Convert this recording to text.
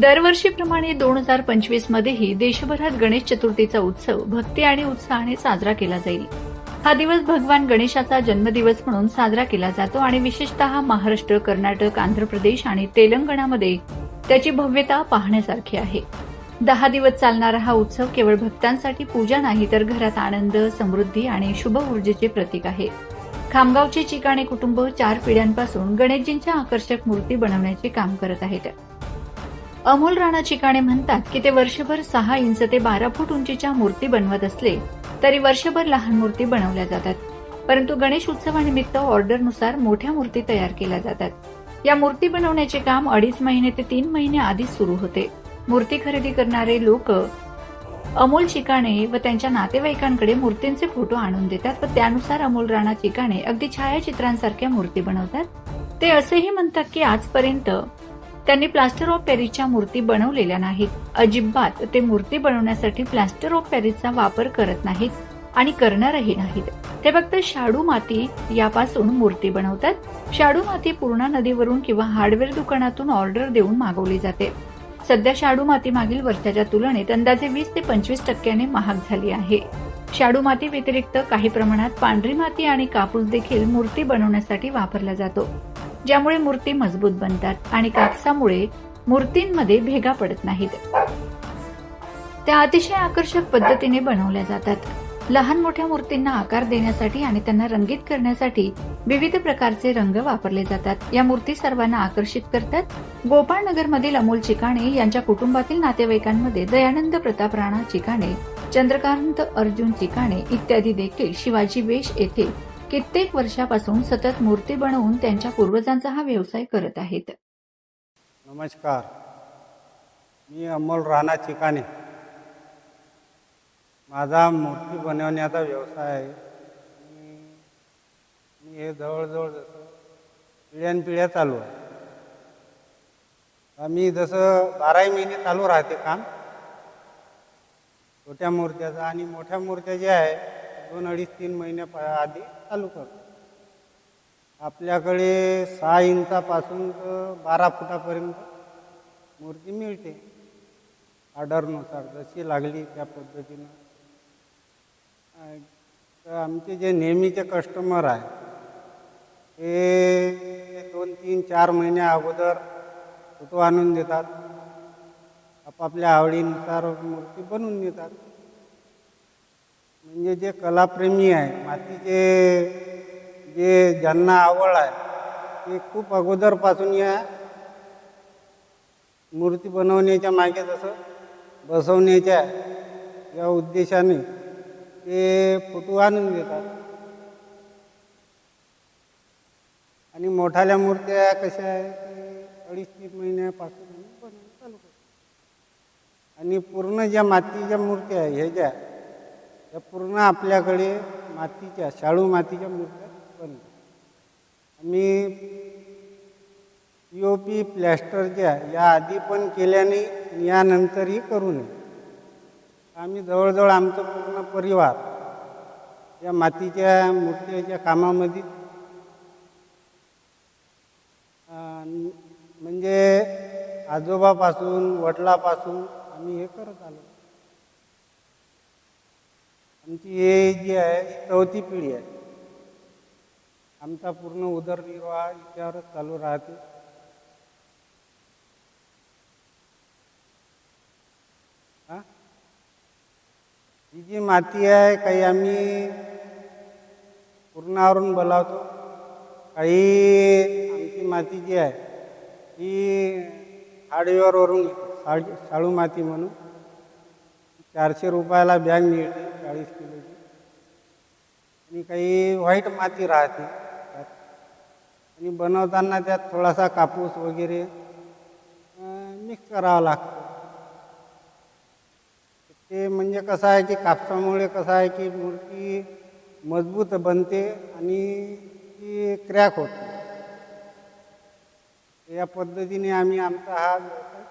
दरवर्षीप्रमाणे दोन हजार पंचवीस मध्येही देशभरात गणेश चतुर्थीचा उत्सव भक्ती आणि उत्साहाने साजरा केला जाईल. हा दिवस भगवान गणेशाचा जन्मदिवस म्हणून साजरा केला जातो आणि विशेषतः महाराष्ट्र कर्नाटक आंध्र प्रदेश आणि तेलंगणामध्ये त्याची भव्यता पाहण्यासारखी आहे. दहा दिवस चालणारा हा उत्सव केवळ भक्तांसाठी पूजा नाही तर घरात आनंद समृद्धी आणि शुभ ऊर्जेचे प्रतीक आहे. खामगावचे चिकाणे कुटुंब चार पिढ्यांपासून गणेशजींच्या आकर्षक मूर्ती बनवण्याचे काम करत आहेत. अमोल राणा चिकाणे म्हणतात की ते वर्षभर सहा इंच ते बारा फूट उंचीच्या मूर्ती बनवत असले तरी वर्षभर लहान मूर्ती बनवल्या जातात. परंतु गणेश उत्सवानिमित्त ऑर्डरनुसार मोठ्या मूर्ती तयार केल्या जातात. या मूर्ती बनवण्याचे काम अडीच महिने ते तीन महिने आधीच सुरू होते. मूर्ती खरेदी करणारे लोक अमोल चिकाणे व त्यांच्या नातेवाईकांकडे मूर्तींचे फोटो आणून देतात व त्यानुसार अमोल राणा चिकाणे अगदी छायाचित्रांसारख्या मूर्ती बनवतात. ते असेही म्हणतात की आजपर्यंत त्यांनी प्लास्टर ऑफ पॅरिसच्या मूर्ती बनवलेल्या नाहीत. अजिबात ते मूर्ती बनवण्यासाठी प्लास्टर ऑफ पॅरिसचा वापर करत नाहीत आणि करणारही नाहीत. ते फक्त शाडू माती यापासून मूर्ती बनवतात. शाडू माती पूर्णा नदीवरून किंवा हार्डवेअर दुकानातून ऑर्डर देऊन मागवली जाते. सध्या शाडू माती मागील वर्षाच्या तुलनेत अंदाजे वीस ते पंचवीस टक्क्याने महाग झाली आहे. शाडू माती व्यतिरिक्त काही प्रमाणात पांढरी माती आणि कापूस देखील मूर्ती बनवण्यासाठी वापरला जातो. ज्यामुळे मूर्ती मजबूत बनतात आणि कापसामुळे मूर्तींमध्ये भेगा पडत नाहीत. त्या अतिशय आकर्षक पद्धतीने बनवल्या जातात. लहान मोठ्या मूर्तींना आकार देण्यासाठी आणि त्यांना रंगीत करण्यासाठी विविध प्रकारचे रंग वापरले जातात. या मूर्ती सर्वांना आकर्षित करतात. गोपाळनगरमधील अमोल चिकाणे यांच्या कुटुंबातील नातेवाईकांमध्ये दयानंद प्रताप राणा चिकाणे चंद्रकांत अर्जुन चिकाणे इत्यादी देखील शिवाजी वेश येथे कित्येक वर्षापासून सतत मूर्ती बनवून त्यांच्या पूर्वजांचा हा व्यवसाय करत आहेत. नमस्कार. मी अमोल राणा चिकाणे माझा मूर्ती बनवण्याचा व्यवसाय आहे. मी- मी हे जवळजवळ जसं पिढ्यानपिढ्या चालू आहे. आम्ही जसं बाराही महिने चालू राहते काम छोट्या मूर्त्याचं आणि मोठ्या मूर्त्या ज्या आहे दोन अडीच तीन महिन्या आधी चालू करतो. आपल्याकडे सहा इंचापासून तर बारा फुटापर्यंत मूर्ती मिळते. ऑर्डरनुसार जशी लागली त्या पद्धतीनं. तर आमचे जे नेहमीचे कस्टमर आहे ते दोन तीन चार महिन्या अगोदर फोटो आणून देतात. आपापल्या आवडीनुसार मूर्ती बनवून देतात. म्हणजे जे कलाप्रेमी आहे मातीचे जे ज्यांना आवड आहे ते खूप अगोदरपासून या मूर्ती बनवण्याच्या मागे जसं बसवण्याच्या या उद्देशाने ते फोटो आणून देतात. आणि मोठाल्या मूर्त्या कशा आहे अडीच तीन महिन्यापासून आम्ही चालू आणि पूर्ण ज्या मातीच्या मूर्त्या आहे ह्याच्या त्या पूर्ण आपल्याकडे मातीच्या शाळू मातीच्या मूर्त्या बनतात आम्ही पी ओ पी प्लॅस्टरच्या या आधी पण केल्याने यानंतरही करू नये. आम्ही जवळजवळ आमचं पूर्ण परिवार या मातीच्या मूर्तीच्या कामामध्ये म्हणजे आजोबापासून वडिलापासून आम्ही हे करत आलो. आमची हे जी आहे चौथी पिढी आहे. आमचा पूर्ण उदरनिर्वाह याच्यावरच चालू राहते. हा? ही जी माती आहे काही आम्ही पूर्णावरून बोलावतो. काही आमची माती जी आहे ती हार्डवेअरवरून साळू माती म्हणून. चारशे रुपयाला बॅग मिळते. चाळीस किलोची आणि काही व्हाईट माती राहते. आणि बनवताना त्यात थोडासा कापूस वगैरे मिक्स करावा लागतो. ते म्हणजे कसं आहे की कापसामुळे कसं आहे की मूर्ती मजबूत बनते आणि ती क्रॅक होते. या पद्धतीने आम्ही आमचा हा व्यवसाय